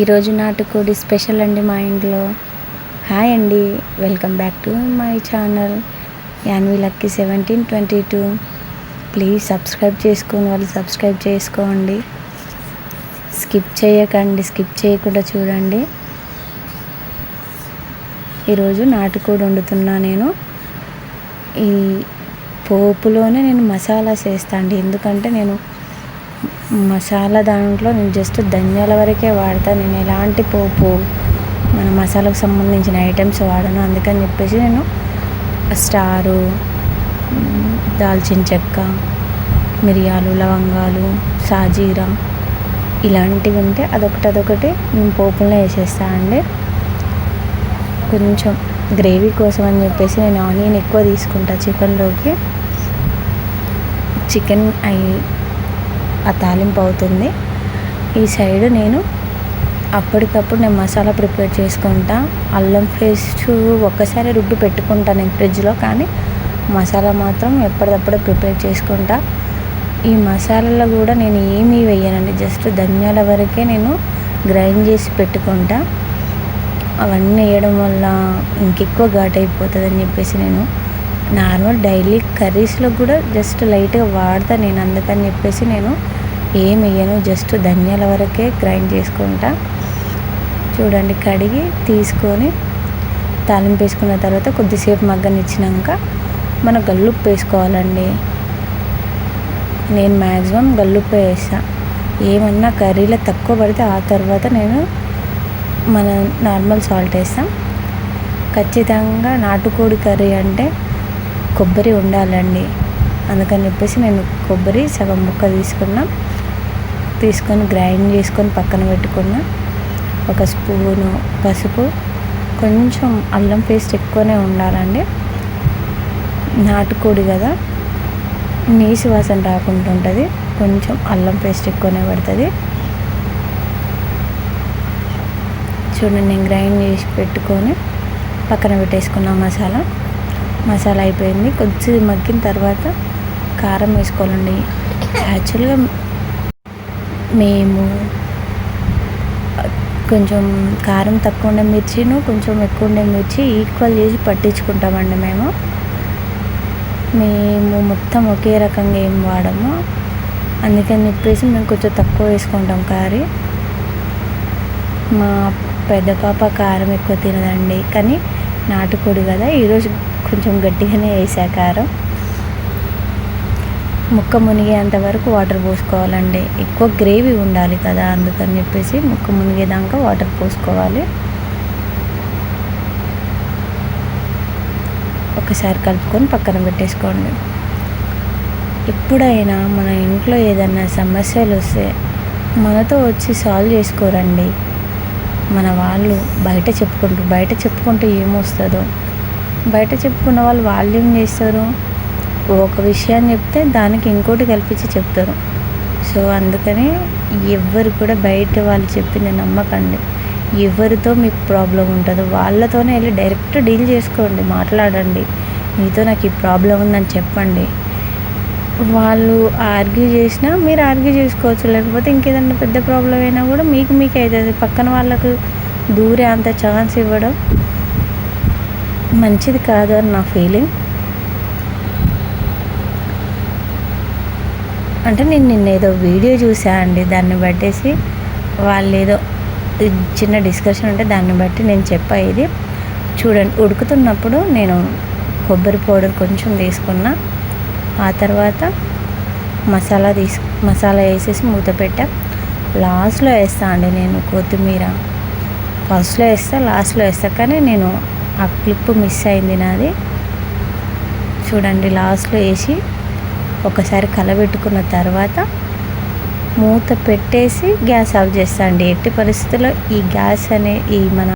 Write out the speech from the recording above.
ఈరోజు నాటుకోడి స్పెషల్ అండి మా ఇంట్లో. హాయ్ అండి welcome back to my channel Yanvi lucky seventeen twenty two. Please subscribe చేసుకుని వాళ్ళు సబ్స్క్రైబ్ చేసుకోండి. స్కిప్ చేయకండి స్కిప్ చేయకుండా చూడండి. ఈరోజు నాటుకోడి వండుతున్నా నేను. ఈ పోపులోనే నేను మసాలా చేస్తాను అండి ఎందుకంటే నేను మసాలా దాంట్లో నేను జస్ట్ ధనియాల వరకే వాడతాను నేను ఎలాంటి పోపు మన మసాలాకు సంబంధించిన ఐటమ్స్ వాడను. అందుకని చెప్పేసి నేను స్టారు దాల్చిన చెక్క మిరియాలు లవంగాలు సాజీరా ఇలాంటివి ఉంటే అదొకటి అదొకటి నేను పోపులను వేసేస్తాను అండి కొంచెం గ్రేవీ కోసం అని చెప్పేసి నేను ఆనియన్ ఎక్కువ తీసుకుంటా చికెన్లోకి. చికెన్ అయి ఆ తాలింపు అవుతుంది. ఈ సైడ్ నేను అప్పటికప్పుడు నేను మసాలా ప్రిపేర్ చేసుకుంటా. అల్లం పేస్ట్ ఒక్కసారి రుబ్బి పెట్టుకుంటా నేను ఫ్రిడ్జ్లో కానీ మసాలా మాత్రం ఎప్పటికప్పుడు ప్రిపేర్ చేసుకుంటా. ఈ మసాలాలో కూడా నేను ఏమీ వేయనండి జస్ట్ ధనియాల వరకే నేను గ్రైండ్ చేసి పెట్టుకుంటా. అవన్నీ వేయడం వల్ల ఇంకెక్కువ ఘాట్ అయిపోతుంది అని చెప్పేసి నేను నార్మల్ డైలీ కర్రీస్లో కూడా జస్ట్ లైట్గా వాడతా నేను అందుకని చెప్పేసి నేను ఏం వేయను జస్ట్ ధనియాల వరకే గ్రైండ్ చేసుకుంటా. చూడండి కడిగి తీసుకొని తాలింపు వేసుకున్న తర్వాత కొద్దిసేపు మగ్గనిచ్చినాక మన గల్లుప్పు వేసుకోవాలండి. నేను మ్యాక్సిమం గల్లుప్పు వేస్తా. ఏమన్నా కర్రీలో తక్కువ పడితే ఆ తర్వాత నేను మన నార్మల్ సాల్ట్ వేస్తాం. ఖచ్చితంగా నాటుకోడి కర్రీ అంటే కొబ్బరి ఉండాలండి. అందుకని చెప్పేసి నేను కొబ్బరి సగం ముక్క తీసుకున్నాం. తీసుకొని గ్రైండ్ చేసుకొని పక్కన పెట్టుకున్నాం. ఒక స్పూను పసుపు. కొంచెం అల్లం పేస్ట్ ఎక్కువనే ఉండాలండి. నాటుకోడి కదా. నీసు వాసన రాకుండా ఉంటుంది. కొంచెం అల్లం పేస్ట్ ఎక్కువనే పడుతుంది. చూడండి నేను గ్రైండ్ చేసి పెట్టుకొని పక్కన పెట్టేసుకున్న మసాలా. మసాలా అయిపోయింది. కొద్దిగా మగ్గిన తర్వాత కారం వేసుకోవాలండి. యాక్చువల్గా మేము కొంచెం కారం తక్కువ ఉండే మిర్చిను కొంచెం ఎక్కువ ఉండే మిర్చి ఈక్వల్ చేసి పట్టించుకుంటామండి మేము. మేము మొత్తం ఒకే రకంగా ఏం వాడము. అందుకని చెప్పేసి మేము కొంచెం తక్కువ వేసుకుంటాం కారీ మా పెద్ద పాప కారం ఎక్కువ తినదండి. కానీ నాటుకోడి కదా ఈరోజు కొంచెం గట్టిగానే వేసా కారం. ముక్క మునిగేంత వరకు వాటర్ పోసుకోవాలండి. ఎక్కువ గ్రేవీ ఉండాలి కదా అందుకని చెప్పేసి ముక్క మునిగేదాకా వాటర్ పోసుకోవాలి. ఒకసారి కలుపుకొని పక్కన పెట్టేసుకోండి. ఎప్పుడైనా మన ఇంట్లో ఏదైనా సమస్యలు వస్తే మనతో వచ్చి సాల్వ్ చేసుకోరండి. మన వాళ్ళు బయట చెప్పుకుంటారు బయట చెప్పుకుంటే ఏమొస్తుందో. బయట చెప్పుకున్న వాళ్ళు వాళ్ళు ఏం చేస్తారు. ఒక విషయాన్ని చెప్తే దానికి ఇంకోటి కల్పించి చెప్తారు. సో అందుకని ఎవరు కూడా బయట వాళ్ళు చెప్పింది నమ్మకండి. ఎవరితో మీకు ప్రాబ్లం ఉంటుందో వాళ్ళతోనే వెళ్ళి డైరెక్ట్ డీల్ చేసుకోండి మాట్లాడండి. మీతో నాకు ఈ ప్రాబ్లం ఉందని చెప్పండి. వాళ్ళు ఆర్గ్యూ చేసినా మీరు ఆర్గ్యూ చేసుకోవచ్చు. లేకపోతే ఇంకేదన్నా పెద్ద ప్రాబ్లం అయినా కూడా మీకు మీకు అవుతుంది పక్కన వాళ్ళకు దూరే అంత ఛాన్స్ ఇవ్వడం మంచిది కాదు అని నా ఫీలింగ్ అంటే నేను నిన్న ఏదో వీడియో చూసా అండి దాన్ని బట్టేసి వాళ్ళు ఏదో చిన్న డిస్కషన్ ఉంటే దాన్ని బట్టి నేను చెప్పా ఇది. చూడండి ఉడుకుతున్నప్పుడు నేను కొబ్బరి పౌడర్ కొంచెం తీసుకున్నా ఆ తర్వాత మసాలా తీసు మసాలా వేసేసి మూత పెట్టా. లాస్ట్లో వేస్తా అండి నేను కొత్తిమీర. ఫస్ట్లో వేస్తా లాస్ట్లో వేస్తా కానీ నేను ఆ క్లిప్ మిస్ అయింది నాది. చూడండి లాస్ట్లో వేసి ఒకసారి కలబెట్టుకున్న తర్వాత మూత పెట్టేసి గ్యాస్ ఆఫ్ చేస్తా అండి. ఎట్టి పరిస్థితుల్లో ఈ గ్యాస్ అనే ఈ మన